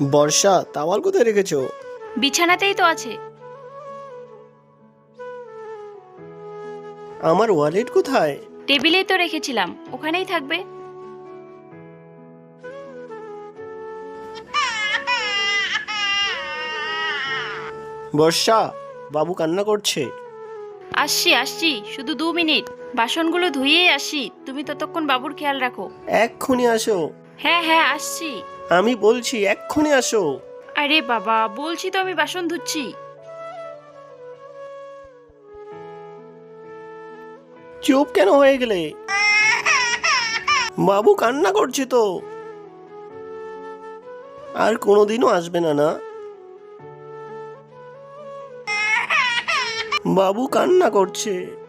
বর্ষা towel কোথায় রেখেছো? বিছানাতেই তো আছে। আমার ওয়ালেট কোথায়? টেবিলেই তো রেখেছিলাম ওখানেই থাকবে। বর্ষা বাবু কান্না করছে। আসছি আসছি শুধু দু মিনিট। বাসনগুলো ধুয়েই আসি তুমি ততক্ষণ বাবুর খেয়াল রাখো। এক্ষুনি আসো। হ্যাঁ হ্যাঁ আসছি। আমি বলছি এক্ষুনি আসো। আরে বাবা বলছি তো আমি বাসন ধুচ্ছি। চুপ কেন হয়ে গেলে? বাবু কান্না করছে তো। আর কোনোদিনও আসবে না না? বাবু কান্না করছে।